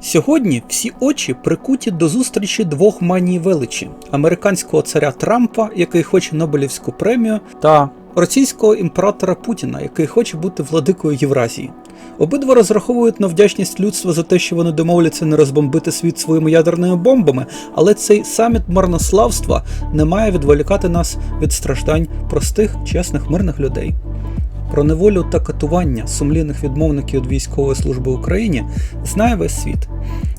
Сьогодні всі очі прикуті до зустрічі двох маній величі: американського царя Трампа, який хоче Нобелівську премію, та російського імператора Путіна, який хоче бути владикою Євразії. Обидва розраховують на вдячність людства за те, що вони домовляться не розбомбити світ своїми ядерними бомбами, але цей саміт марнославства не має відволікати нас від страждань простих, чесних, мирних людей. Про неволю та катування сумлінних відмовників від військової служби Україні знає весь світ.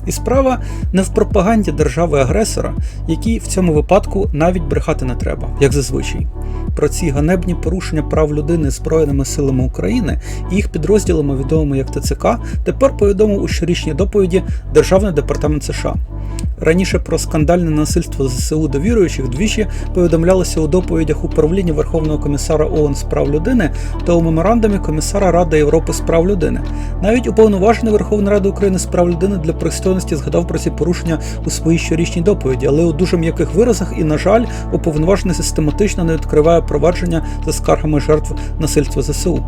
І справа не в пропаганді держави-агресора, якій в цьому випадку навіть брехати не треба, як зазвичай. Про ці ганебні порушення прав людини Збройними силами України і їх підрозділами, відомими як ТЦК, тепер повідомив у щорічній доповіді Державний департамент США. Раніше про скандальне насильство ЗСУ до віруючих двічі повідомлялося у доповідях управління Верховного комісара ООН з прав людини та у меморандумі комісара Ради Європи з прав людини. Навіть уповноважений Верховної Ради України з прав людини для пристойності згадав про ці порушення у своїй щорічній доповіді, але у дуже м'яких виразах і, на жаль, уповноважений систематично не відкриває провадження за скаргами жертв насильства ЗСУ.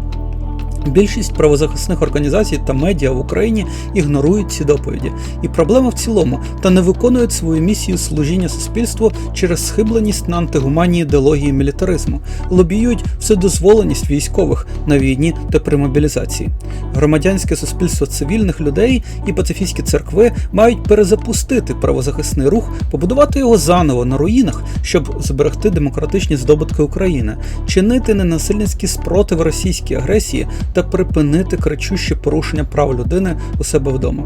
Більшість правозахисних організацій та медіа в Україні ігнорують ці доповіді, і проблема в цілому та не виконують свою місію служіння суспільству через схибленість на антигуманні ідеології мілітаризму, лобіюють вседозволеність військових на війні та при мобілізації. Громадянське суспільство цивільних людей і пацифістські церкви мають перезапустити правозахисний рух, побудувати його заново на руїнах, щоб зберегти демократичні здобутки України, чинити ненасильницькі спротив російській агресії та припинити кричуще порушення прав людини у себе вдома.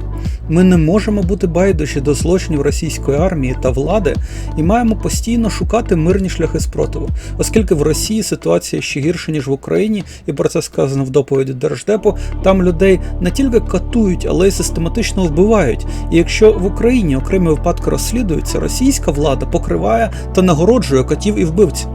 Ми не можемо бути байдужі до злочинів російської армії та влади і маємо постійно шукати мирні шляхи спротиву, оскільки в Росії ситуація ще гірша ніж в Україні, і про це сказано в доповіді Держдепу. Там людей не тільки катують, але й систематично вбивають. І якщо в Україні окремі випадки розслідуються, російська влада покриває та нагороджує катів і вбивців.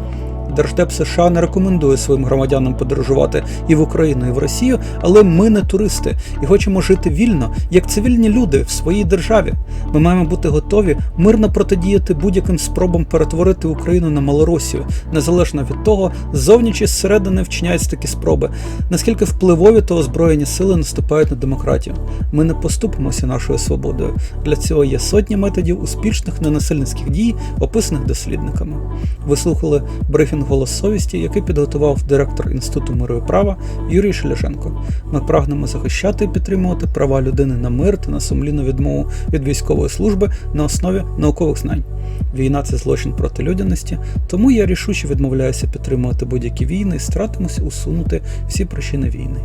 Держдеп США не рекомендує своїм громадянам подорожувати і в Україну, і в Росію, але ми не туристи і хочемо жити вільно, як цивільні люди в своїй державі. Ми маємо бути готові мирно протидіяти будь-яким спробам перетворити Україну на Малоросію, незалежно від того, ззовні чи зсередини вчиняються такі спроби, наскільки впливові та озброєні сили наступають на демократію. Ми не поступимося нашою свободою. Для цього є сотні методів успішних ненасильницьких дій, описаних дослідниками. Ви слухали брифінг голос совісті, який підготував директор Інституту миру і права Юрій Шеляшенко. Ми прагнемо захищати і підтримувати права людини на мир та на сумлінну відмову від військової служби на основі наукових знань. Війна це злочин проти людяності, тому я рішуче відмовляюся підтримувати будь-які війни і старатимуся усунути всі причини війни.